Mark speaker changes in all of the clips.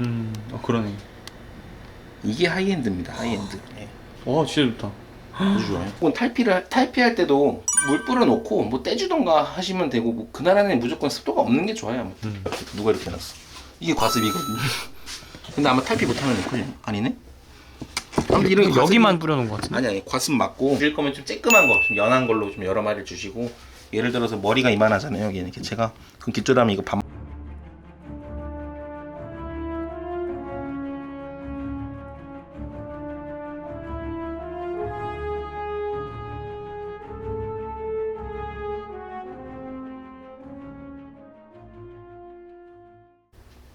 Speaker 1: 음, 어, 그러네.
Speaker 2: 이게 하이엔드입니다. 하이엔드. 예.
Speaker 1: 와, 진짜 좋다.
Speaker 2: 아주 좋아요. 혹은 탈피를 탈피할 때도 물 뿌려놓고 뭐 떼주던가 하시면 되고 뭐 그날 안에 무조건 습도가 없는 게 좋아요. 아무튼
Speaker 1: 음.
Speaker 2: 누가 이렇게 해놨어? 이게 과습이거든요. 근데 아마 탈피 못하는 거 아니네? 아무튼 이런
Speaker 1: 여기만 뿌려놓은 것 같은데.
Speaker 2: 아니 아니 과습 맞고 줄 거면 좀 쬐끔한 거, 좀 연한 걸로 좀 여러 마리를 주시고 예를 들어서 머리가 이만하잖아요. 여기는 이렇게 제가 그럼 기초라면 이거 반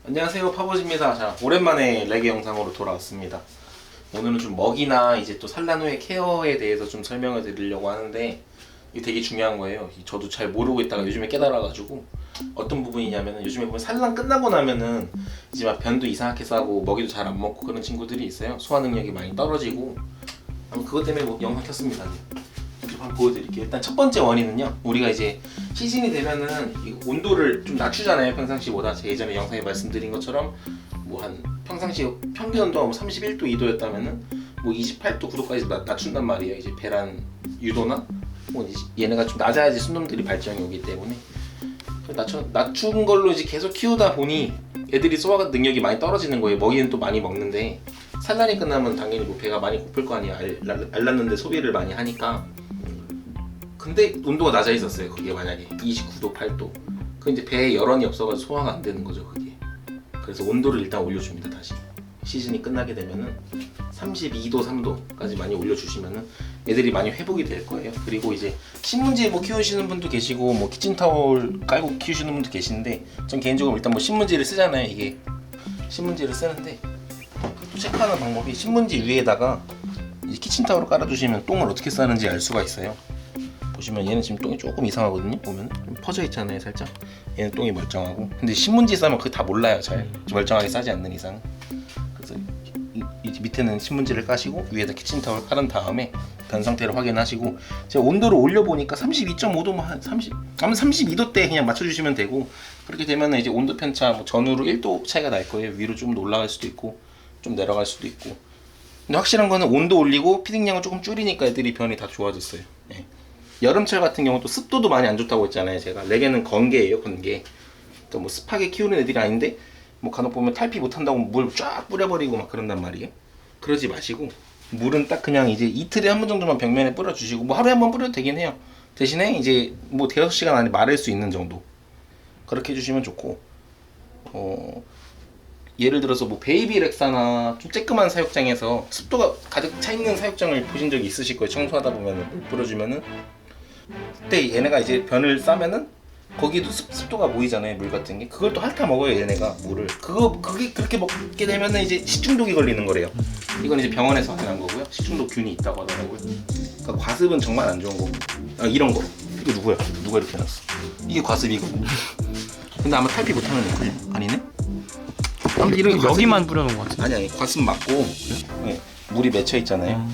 Speaker 2: 안녕하세요 파버즈입니다. 자 오랜만에 레게 영상으로 돌아왔습니다. 오늘은 좀 먹이나 이제 또 산란 후의 케어에 대해서 좀 설명을 드리려고 하는데 이게 되게 중요한 거예요. 저도 잘 모르고 있다가 요즘에 깨달아가지고 어떤 부분이냐면은 요즘에 보면 산란 끝나고 나면은 이제 막 변도 이상하게 싸고 먹이도 잘 안 먹고 그런 친구들이 있어요. 소화 능력이 많이 떨어지고 그것 때문에 뭐 영상 켰습니다. 좀 한번 보여드릴게요. 일단 첫 번째 원인은요. 우리가 이제 시즌이 되면은 이 온도를 좀 낮추잖아요. 평상시보다 제 예전에 영상에 말씀드린 것처럼 뭐 한 평상시 평균 온도가 뭐 31도 2도였다면은 뭐 28도 9도까지 낮, 낮춘단 말이에요. 이제 배란 유도나 뭐 얘네가 좀 낮아야지 순놈들이 발정이 오기 때문에 그 낮춘, 낮춘 걸로 이제 계속 키우다 보니 애들이 소화 능력이 많이 떨어지는 거예요. 먹이는 또 많이 먹는데 산란이 끝나면 당연히 뭐 배가 많이 고플 거 아니에요. 알, 알, 알랐는데 소비를 많이 하니까 근데 온도가 낮아 있었어요. 그게 만약에 29도, 8도. 그 이제 배에 열원이 없어가지고 소화가 안 되는 거죠. 그게. 그래서 온도를 일단 올려줍니다. 다시 시즌이 끝나게 되면은 32도, 3도까지 많이 올려주시면은 애들이 많이 회복이 될 거예요. 그리고 이제 신문지 뭐 키우시는 분도 계시고 뭐 키친타올 깔고 키우시는 분도 계신데 전 개인적으로 일단 뭐 신문지를 쓰잖아요. 이게 신문지를 쓰는데 또 체크하는 방법이 신문지 위에다가 키친타올을 깔아주시면 똥을 어떻게 싸는지 알 수가 있어요. 보시면 얘는 지금 똥이 조금 이상하거든요. 보면 좀 퍼져 있잖아요, 살짝. 얘는 똥이 멀쩡하고. 근데 신문지 싸면 그거 다 몰라요, 잘. 멀쩡하게 싸지 않는 이상. 그래서 이, 이 밑에는 신문지를 까시고 위에다 키친타올 깔은 다음에 변 상태를 확인하시고 제가 온도를 올려 보니까 32.5도 한 30, 아마 32도대 그냥 맞춰주시면 되고 그렇게 되면 이제 온도 편차 뭐 전후로 1도 차이가 날 거예요. 위로 좀 올라갈 수도 있고 좀 내려갈 수도 있고. 근데 확실한 거는 온도 올리고 피딩량을 조금 줄이니까 애들이 변이 다 좋아졌어요. 예. 여름철 같은 경우 또 습도도 많이 안 좋다고 했잖아요. 제가 레게는 건개예요, 건개. 그러니까 뭐 습하게 키우는 애들이 아닌데 뭐 간혹 보면 탈피 못 한다고 물 쫙 뿌려버리고 막 그런단 말이에요. 그러지 마시고 물은 딱 그냥 이제 이틀에 한 번 정도만 벽면에 뿌려주시고 뭐 하루에 한 번 뿌려도 되긴 해요. 대신에 이제 뭐 대여섯 시간 안에 마를 수 있는 정도 그렇게 해주시면 좋고 어 예를 들어서 뭐 베이비 렉사나 좀 쬐끄만 사육장에서 습도가 가득 차 있는 사육장을 보신 적이 있으실 거예요. 청소하다 보면 물 뿌려주면은 그때 얘네가 이제 변을 싸면은 거기도 습, 습도가 모이잖아요 물 같은 게. 그걸 또 핥아 먹어요 얘네가 물을. 그거 그게 그렇게 먹게 되면은 이제 식중독이 걸리는 거래요. 이건 이제 병원에서 확인한 거고요. 식중독 균이 있다고 하더라고요. 그러니까 과습은 정말 안 좋은 거고. 아 이런 거. 이거 누구야? 누가 이렇게 해놨어? 이게 과습이거든요 근데 아마 탈피 못하는 거 아니네? 아무튼 이런 게
Speaker 1: 여기만 뿌려놓은 것 같은데.
Speaker 2: 아니 아니 과습 맞고 네, 물이 맺혀 있잖아요.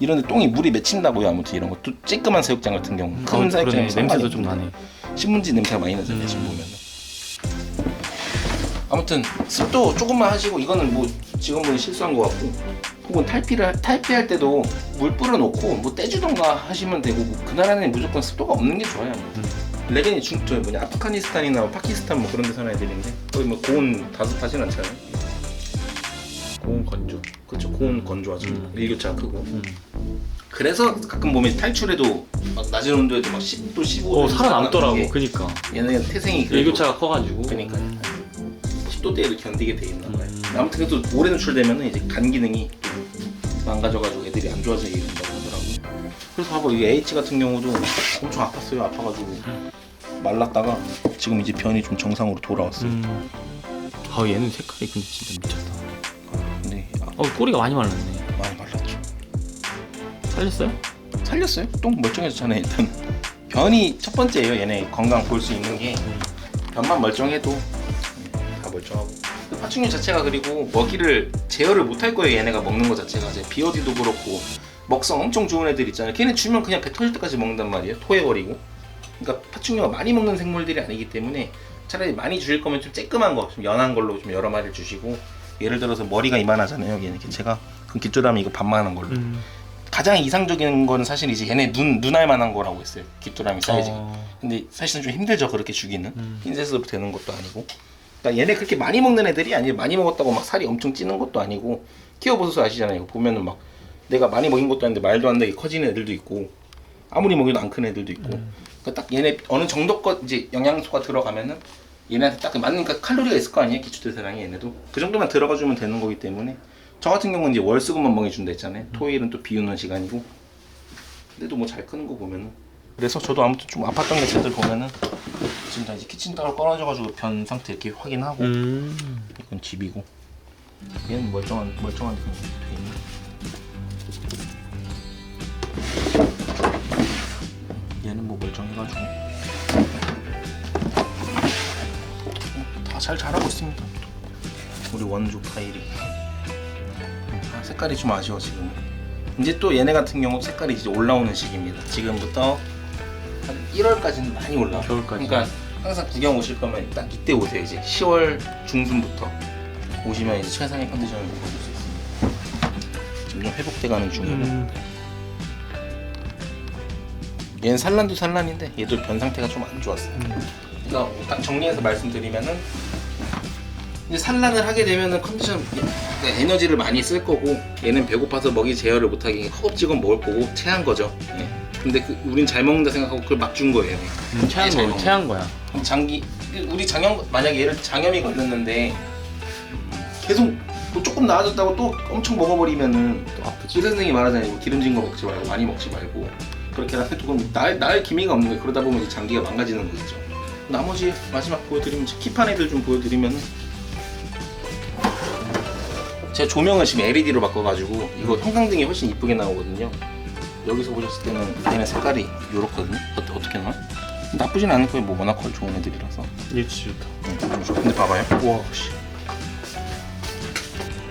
Speaker 2: 이- 이런데 똥이 물이 맺힌다고요. 아무튼 이런 거. 또 쬐끄만 사육장 같은 경우 큰
Speaker 1: 어, 그러네.
Speaker 2: 사육장에
Speaker 1: 냄새도 좀 나네.
Speaker 2: 신문지 냄새가 많이 나잖아요. 지금 보면은. 아무튼 습도 조금만 하시고 이거는 뭐 직원분이 실수한 것 같고 혹은 탈피를 탈피할 때도 물 뿌려놓고 뭐 떼주던가 하시면 되고 뭐 그날 안에 무조건 습도가 없는 게 좋아요. 아무튼. 레겐이 중, 저 뭐냐 아프가니스탄이나 뭐 파키스탄 뭐 그런 데 사는 애들인데 거의 뭐 고온 다습하진 않잖아요.
Speaker 1: 고온 건조.
Speaker 2: 그렇죠 고온 건조하죠
Speaker 1: 음.
Speaker 2: 일교차가 크고
Speaker 1: 음.
Speaker 2: 그래서 가끔 보면 탈출해도 막 낮은 온도에도 막 10도 15도
Speaker 1: 어, 살아남더라고. 그니까.
Speaker 2: 얘네는 태생이 그래도
Speaker 1: 일교차가 커가지고. 음.
Speaker 2: 10도대를 견디게 돼 있나 봐요
Speaker 1: 음.
Speaker 2: 아무튼 그래도 오래 노출되면 이제 간 기능이 망가져가지고 애들이 안 좋아지게 된다고 하더라고요 그래서 봐봐 이 H 같은 경우도 엄청 아팠어요 아파가지고 말랐다가 지금 이제 변이 좀 정상으로 돌아왔어요
Speaker 1: 음. 아 얘는 색깔이 근데 진짜 미쳤다. 어 꼬리가 많이 말랐네.
Speaker 2: 많이 말랐죠.
Speaker 1: 살렸어요?
Speaker 2: 살렸어요? 똥 멀쩡해졌잖아요 일단. 변이 첫 번째예요 얘네. 건강 볼 수 있는 게. 변만 멀쩡해도 다 멀쩡하고. 파충류 자체가 그리고 먹이를 제어를 못 할 거예요 얘네가 먹는 거 자체가. 이제 비어디도 그렇고. 먹성 엄청 좋은 애들 있잖아요. 걔네 주면 그냥 배 터질 때까지 먹는단 말이에요. 토해버리고. 그러니까 파충류가 많이 먹는 생물들이 아니기 때문에 차라리 많이 주실 거면 좀 쬐끔한 거, 좀 연한 걸로 좀 여러 마리를 주시고 예를 들어서 머리가 이만하잖아요. 얘는 개체가 그럼 깃조람이 이거 반만한 걸로.
Speaker 1: 음.
Speaker 2: 가장 이상적인 거는 사실 이제 얘네 눈 눈알만한 거라고 했어요. 깃조람이 사이즈가.
Speaker 1: 어.
Speaker 2: 근데 사실은 좀 힘들죠 그렇게 주기는
Speaker 1: 음.
Speaker 2: 흰셋으로 되는 것도 아니고 그러니까 얘네 그렇게 많이 먹는 애들이 아니에요 많이 먹었다고 막 살이 엄청 찌는 것도 아니고 키워보셔서 아시잖아요 보면은 막 내가 많이 먹인 것도 아닌데 말도 안 되게 커지는 애들도 있고 아무리 먹여도 안 큰 애들도 있고 그러니까 딱 얘네 어느 정도 것 이제 영양소가 들어가면은 얘네한테 딱 맞는 그러니까 칼로리가 있을 거 아니에요? 기초대사량이 얘네도? 그 정도만 들어가 주면 되는 거기 때문에. 저 같은 경우는 이제 월수금만 먹여준다 했잖아요. 토요일은 또 비우는 시간이고. 근데도 뭐 잘 크는 거 보면은. 그래서 저도 아무튼 좀 아팠던 개체들 보면은 지금 다 이제 키친타월 끊어져가지고 변 상태 이렇게 확인하고.
Speaker 1: 음.
Speaker 2: 이건 집이고. 얘는 멀쩡한 멀쩡한 돼 있네. 얘는 뭐 멀쩡해가지고 잘 자라고 있습니다 우리 원조 파일이 아, 색깔이 좀 아쉬워 지금 이제 또 얘네 같은 경우 색깔이 이제 올라오는 시기입니다 지금부터 한 1월까지는 많이 올라와
Speaker 1: 겨울까지.
Speaker 2: 그러니까 항상 구경 오실 거면 딱 이때 오세요 이제 10월 중순부터 오시면 이제 최상의 컨디션을 보실 수 있습니다 지금 좀 회복돼가는 중이고
Speaker 1: 음.
Speaker 2: 얘는 산란도 산란인데 얘도 변 상태가 좀 안 좋았어요.
Speaker 1: 음.
Speaker 2: 그러니까 딱 정리해서 말씀드리면은 이제 산란을 하게 되면은 컨디션 네, 에너지를 많이 쓸 거고 얘는 배고파서 먹이 제어를 못하게 허겁지겁 먹을 거고 체한 거죠. 예. 근데 그, 우린 잘 먹는다 생각하고 그걸 막 준 거예요.
Speaker 1: 음, 체한
Speaker 2: 잘
Speaker 1: 거, 체한 거야.
Speaker 2: 장기 우리 장염 만약에 얘를 장염이 걸렸는데 계속 뭐 조금 나아졌다고 또 엄청 먹어버리면은
Speaker 1: 또 아프지.
Speaker 2: 의사 선생님이 말하잖아요. 뭐 기름진 거 먹지 말고 많이 먹지 말고 그렇게 해서 조금 날, 날 기미가 없는 거예요. 그러다 보면 이제 장기가 망가지는 거죠. 나머지 마지막 보여드리면 킵한 애들 좀 보여드리면은 제가 조명을 지금 LED로 바꿔가지고 이거 형광등이 훨씬 이쁘게 나오거든요. 여기서 보셨을 때는 얘네 색깔이 이렇거든요. 어때, 어떻게 나와? 나쁘진 않을 거예요. 뭐 워낙 컬 좋은 애들이라서.
Speaker 1: 얘 진짜 좋다.
Speaker 2: 음, 좀 좋아. 근데 봐봐요. 와, 씨.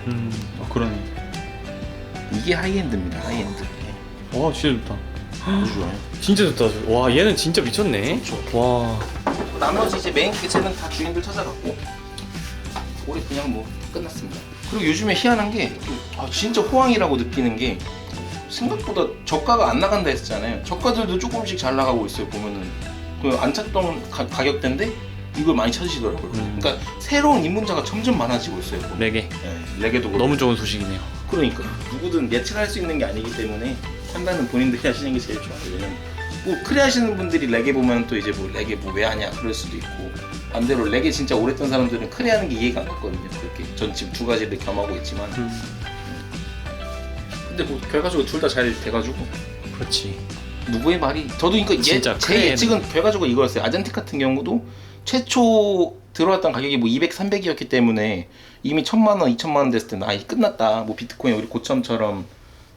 Speaker 1: 음. 어, 그러네.
Speaker 2: 이게 하이엔드입니다. 하이엔드. 예,
Speaker 1: 와, 진짜 좋다.
Speaker 2: 아주 좋아요.
Speaker 1: 진짜 좋다. 와, 얘는 진짜 미쳤네.
Speaker 2: 좋죠.
Speaker 1: 와.
Speaker 2: 나머지 이제 메인 개체는 다 주인들 찾아갔고 올해 그냥 뭐 끝났습니다. 그리고 요즘에 희한한 게 아, 진짜 호황이라고 느끼는 게 생각보다 저가가 안 나간다 했잖아요. 저가들도 조금씩 잘 나가고 있어요. 보면은 그 안 찾던 가, 가격대인데 이걸 많이 찾으시더라고요.
Speaker 1: 음.
Speaker 2: 그러니까 새로운 입문자가 점점 많아지고 있어요. 보면.
Speaker 1: 네 개.
Speaker 2: 예, 레게도 그렇고.
Speaker 1: 너무 좋은 소식이네요.
Speaker 2: 그러니까 누구든 예측할 수 있는 게 아니기 때문에 판단은 본인들이 하시는 게 제일 좋아요. 왜냐면 뭐 크레 하시는 분들이 레게 보면 또 이제 뭐 레게 뭐 왜 하냐 그럴 수도 있고 반대로 레게 진짜 오래 했던 사람들은 크레 하는 게 이해가 안 갔거든요. 그렇게 전 지금 두 가지를 겸하고 있지만
Speaker 1: 음.
Speaker 2: 근데 뭐 결과적으로 둘 다 잘 돼가지고
Speaker 1: 그렇지.
Speaker 2: 누구의 말이 저도 그러니까 예,
Speaker 1: 진짜
Speaker 2: 제
Speaker 1: 크레는-
Speaker 2: 예측은 결과적으로 이거였어요. 아젠틱 같은 경우도 최초 들어왔던 가격이 뭐 200, 300이었기 때문에 이미 천만 원, 이천만 원 됐을 때는 아, 이 끝났다. 뭐 비트코인 우리 고점처럼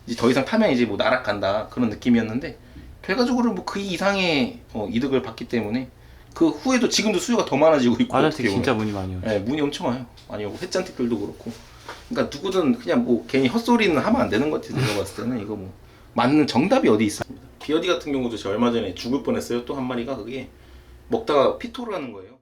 Speaker 2: 이제 더 이상 타면 이제 뭐 나락간다 그런 느낌이었는데 결과적으로 뭐 그 이상의 어, 이득을 봤기 때문에 그 후에도 지금도 수요가 더 많아지고 있고 어떻게
Speaker 1: 진짜
Speaker 2: 보면.
Speaker 1: 문이 많이 오죠.
Speaker 2: 네, 문이 엄청 와요. 많이 오고 햇잔틱들도 그렇고. 그러니까 누구든 그냥 뭐 괜히 헛소리는 하면 안 되는 것 같아요. 내가 봤을 때는 이거 뭐 맞는 정답이 어디 있습니다. 비어디 같은 경우도 제가 얼마 전에 죽을 뻔했어요. 또 한 마리가 그게 먹다가 피토를 하는 거예요.